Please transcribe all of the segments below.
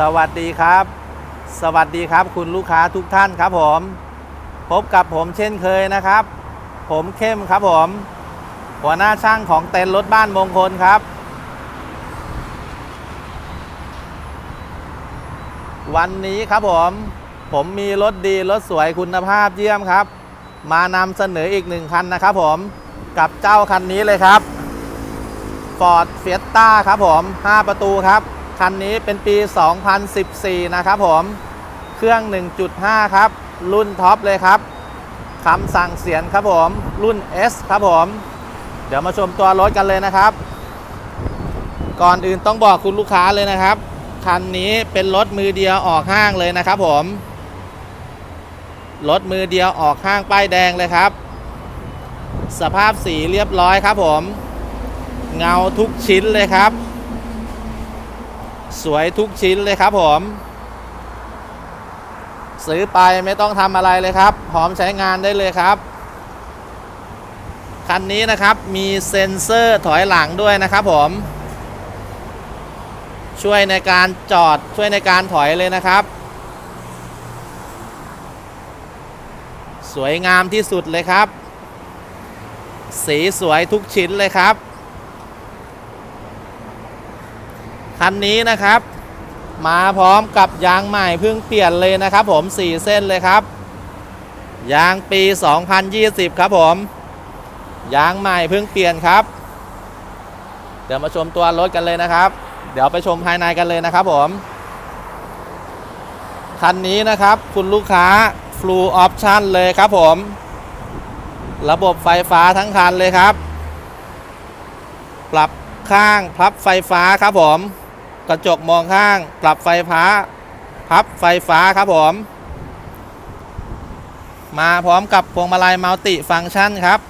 สวัสดีครับ สวัสดีครับคุณลูกค้าทุกท่านครับผม พบกับผมเช่นเคยนะครับ ผมเข้มครับผม หัวหน้าช่างของเต็นท์รถบ้านมงคลครับ วันนี้ครับผม ผมมีรถดีรถสวยคุณภาพเยี่ยมครับ มานำเสนออีกหนึ่งคันนะครับผมกับเจ้าคันนี้เลยครับ Ford Fiesta ครับผม 5 ประตูครับ คันนี้เป็นปี 2014 นะครับผม เครื่อง 1.5 ครับ รุ่นท็อปเลยครับคำสั่งเสียงครับผม รุ่น S ครับผม เดี๋ยวมาชมตัวรถกันเลยนะครับ ก่อนอื่นต้องบอกคุณลูกค้าเลยนะครับ คันนี้เป็นรถมือเดียวออกห้างเลยนะครับผม รถมือเดียวออกห้างป้ายแดงเลยครับ สภาพสีเรียบร้อยครับผม เงาทุกชิ้นเลยครับ สวยทุกชิ้นเลยครับผม ซื้อไปไม่ต้องทำอะไรเลยครับ พร้อมใช้งานได้เลยครับ คันนี้นะครับมีเซ็นเซอร์ถอยหลังด้วยนะครับผม ช่วยในการจอดช่วยในการถอยเลยนะครับ สวยงามที่สุดเลยครับ สีสวยทุกชิ้นเลยครับ คันนี้นะครับ มาพร้อมกับยางใหม่เพิ่งเปลี่ยนเลยนะครับผม 4 เส้นเลยครับ ยางปี 2020 ครับผม ยางใหม่เพิ่งเปลี่ยนครับ เดี๋ยวมาชมตัวรถกันเลยนะครับ เดี๋ยวไปชมภายในกันเลยนะครับผม คันนี้นะครับคุณลูกค้า Full Option เลยครับผม ระบบไฟฟ้าทั้งคันเลยครับ ปรับข้างพับไฟฟ้าครับผม กระจกมองข้าง ปรับไฟฟ้า พับไฟฟ้าครับผม มาพร้อมกับพวงมาลัยมัลติฟังก์ชันครับ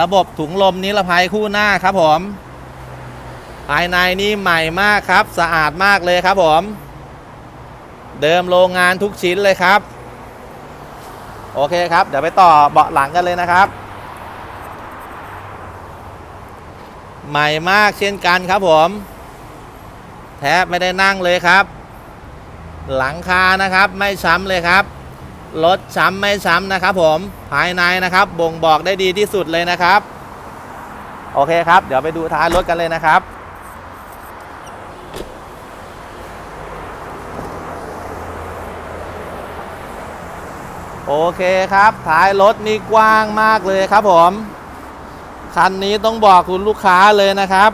ระบบถุงลมนิรภัยคู่หน้าครับผม ภายในนี่ใหม่มากครับ สะอาดมากเลยครับผม เดิมโรงงานทุกชิ้นเลยครับ โอเคครับ เดี๋ยวไปต่อเบาะหลังกันเลยนะครับ ใหม่มากเช่นกันครับผม แทบไม่ได้นั่งเลยครับ หลังคานะครับไม่ช้ำเลยครับรถช้ำไม่ช้ำนะครับผมภายในนะครับ บ่งบอกได้ดีที่สุดเลยนะครับ โอเคครับ เดี๋ยวไปดูท้ายรถกันเลยนะครับโอเคครับท้ายรถนี่กว้างมากเลยครับผม คันนี้ต้องบอกคุณลูกค้าเลยนะครับ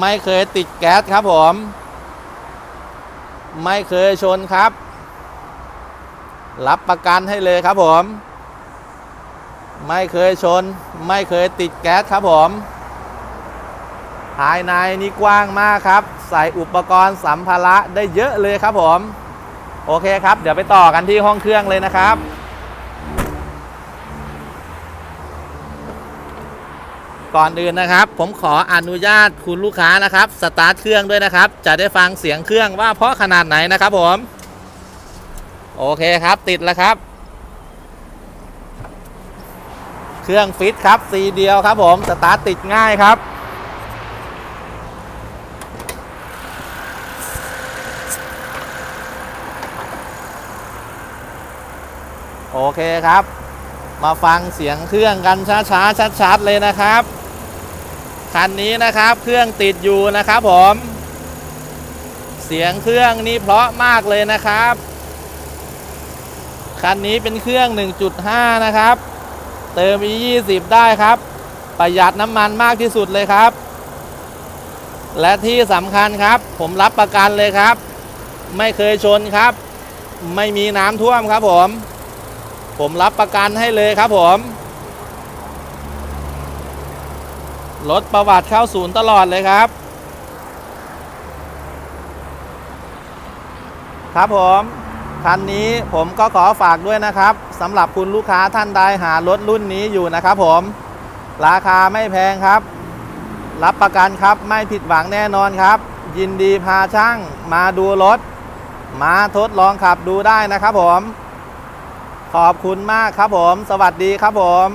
ไม่เคยติดแก๊สครับผม ไม่เคยชนครับ รับประกันให้เลยครับผม ไม่เคยชน ไม่เคยติดแก๊สครับผม ภายในนี่กว้างมากครับ ใส่อุปกรณ์สัมภาระได้เยอะเลยครับผม โอเคครับ เดี๋ยวไปต่อกันที่ห้องเครื่องเลยนะครับ ก่อนอื่นนะครับ ผมขออนุญาตคุณลูกค้านะครับ สตาร์ทเครื่องด้วยนะครับ จะได้ฟังเสียงเครื่องว่าเพราะขนาดไหนนะครับผม โอเคครับติดแล้วครับ เครื่องฟิตครับซีเดียวครับผมสตาร์ทติดง่ายครับโอเคครับ มาฟังเสียงเครื่องกันช้าๆชัดๆเลยนะครับ คันนี้นะครับเครื่องติดอยู่นะครับผม เสียงเครื่องนี่เพราะมากเลยนะครับ คันนี้เป็นเครื่อง 1.5 นะครับ เติม E20 ได้ครับ ประหยัดน้ำมันมากที่สุดเลยครับ และที่สำคัญครับ ผมรับประกันเลยครับ ไม่เคยชนครับ ไม่มีน้ำท่วมครับผม ผมรับประกันให้เลยครับผม รถประวัติเข้าศูนย์ตลอดเลยครับ ครับผมคันนี้ผมก็ขอฝากด้วยนะครับสำหรับคุณลูกค้าท่านใดหารถรุ่นนี้อยู่นะครับผม ราคาไม่แพงครับ รับประกันครับไม่ผิดหวังแน่นอนครับ ยินดีพาช่างมาดูรถ มาทดลองขับดูได้นะครับผม ขอบคุณมากครับผม สวัสดีครับผม